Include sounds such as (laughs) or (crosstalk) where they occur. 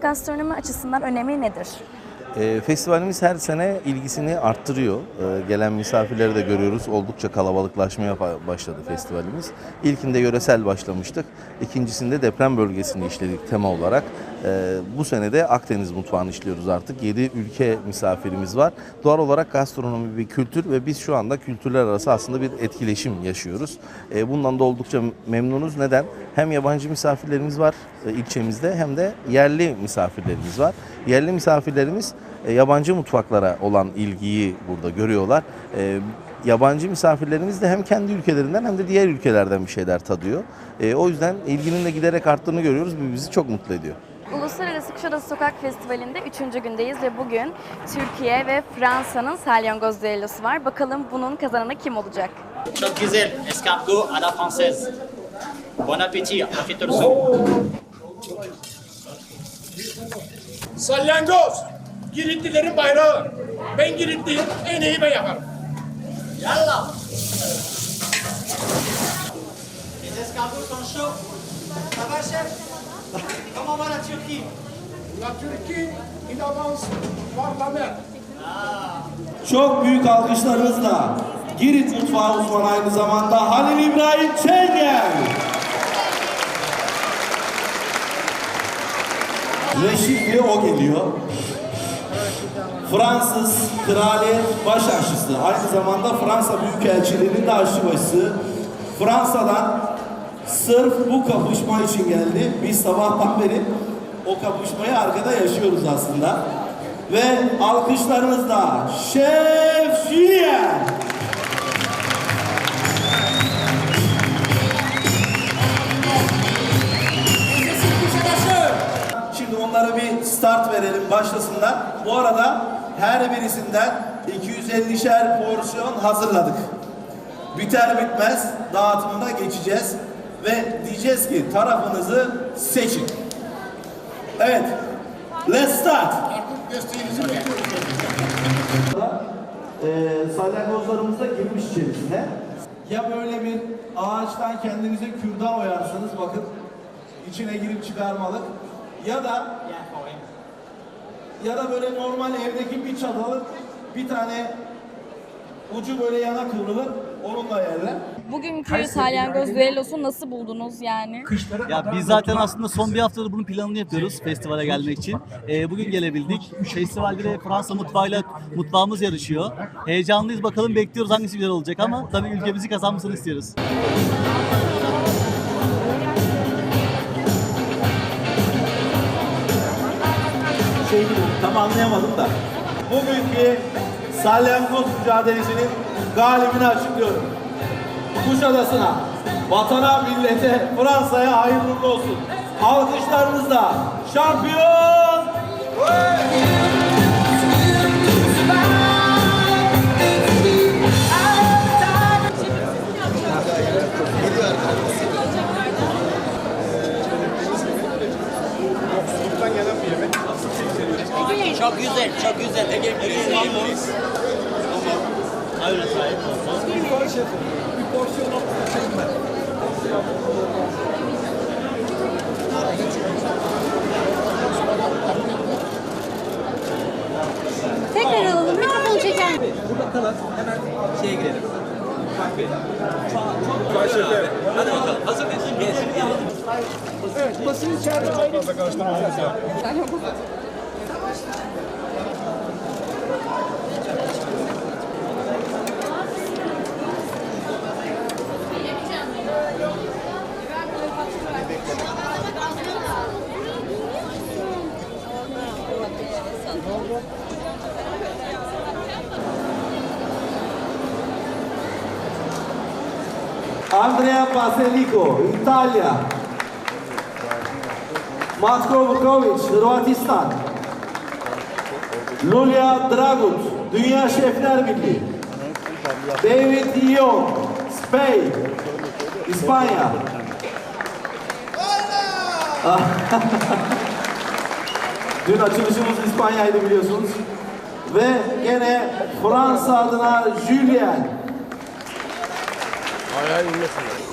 gastronomi açısından önemi nedir? E, festivalimiz her sene ilgisini arttırıyor. E, gelen misafirleri de görüyoruz. Oldukça kalabalıklaşmaya ba- başladı festivalimiz. İlkinde yöresel başlamıştık. İkincisinde deprem bölgesini işledik tema olarak. E, bu sene de Akdeniz mutfağını işliyoruz artık. 7 ülke misafirimiz var. Doğal olarak gastronomi bir kültür ve biz şu anda kültürler arası aslında bir etkileşim yaşıyoruz. E, bundan da oldukça memnunuz. Neden? Hem yabancı misafirlerimiz var e, ilçemizde hem de yerli misafirlerimiz var. Yerli misafirlerimiz e, yabancı mutfaklara olan ilgiyi burada görüyorlar. E, yabancı misafirlerimiz de hem kendi ülkelerinden hem de diğer ülkelerden bir şeyler tadıyor. E, o yüzden ilginin de giderek arttığını görüyoruz. Bu bizi çok mutlu ediyor. Uluslararası Kuşadası Sokak Festivali'nde 3. gündeyiz ve bugün Türkiye ve Fransa'nın salyangoz düellosu var. Bakalım bunun kazananı kim olacak? Çok güzel escargot à la française. Bon appétit, afiyet olsun. Salyangoz. Giritlilerin bayrağı. Ben Giritliyim. En iyi ben yaparım. Yallah. Les escargots sont chauds. Ça va chef Comment va la Turquie La Türkiye in avance par la mer. Çok büyük alkışlarınızla Girit mutfağı uzmanı aynı zamanda Halil İbrahim Çengel. Ve şimdi o geliyor. Fransız kraliyet baş aşçısı. Aynı zamanda Fransa Büyükelçiliğinin de aşçıbaşısı. Fransa'dan sırf bu kapışma için geldi. Biz sabahtan beri o kapışmayı arkada yaşıyoruz aslında. Ve alkışlarınızla Şef Julien. Şimdi onlara bir start verelim, başlasınlar. Bu arada her birisinden 250'şer porsiyon hazırladık. Biter bitmez dağıtımına geçeceğiz ve diyeceğiz ki tarafınızı seçin. Evet. Let's start. e, salyangozlarımız da girmiş içerisine. Ya böyle bir ağaçtan kendinize kürdan oyarsınız bakın içine girip çıkarmalık ya da ya da böyle normal evdeki bir çatalı bir tane ucu böyle yana kıvrılır onunla yerler. Bugünkü salyangoz düellosunu nasıl buldunuz yani? Ya biz zaten aslında son bir haftadır bunun planını yapıyoruz festivale gelmek için. Ee, bugün gelebildik. Festivalde de Fransa mutfağıyla mutfağımız yarışıyor. Heyecanlıyız bakalım bekliyoruz hangisi güzel olacak ama tabii ülkemizi kazanmasını istiyoruz. Şey tam anlayamadım da. Bugünkü salyangoz mücadelesinin galibini açıklıyorum. Kuşadası'na, vatana, millete, Fransa'ya hayırlı olsun. Alkışlarınızla şampiyon Çok güzel, çok güzel. Ege Ege Öyle sahip olsun. Tekrar alalım. Mikrofonu çeker? Burada kalan hemen şeye girelim. Başlayalım. Hadi bakalım. Hazır mıyız? Gelsin. Andrea Paselico, İtalya. Matko Vukovic, Hırvatistan. Lulia Dragut, Dünya Şefler Birliği. David Young, Spain, İspanya. (laughs) Dün açılışımız İspanya'ydı biliyorsunuz. Ve gene Fransa adına Julien. Ayağı inmesin.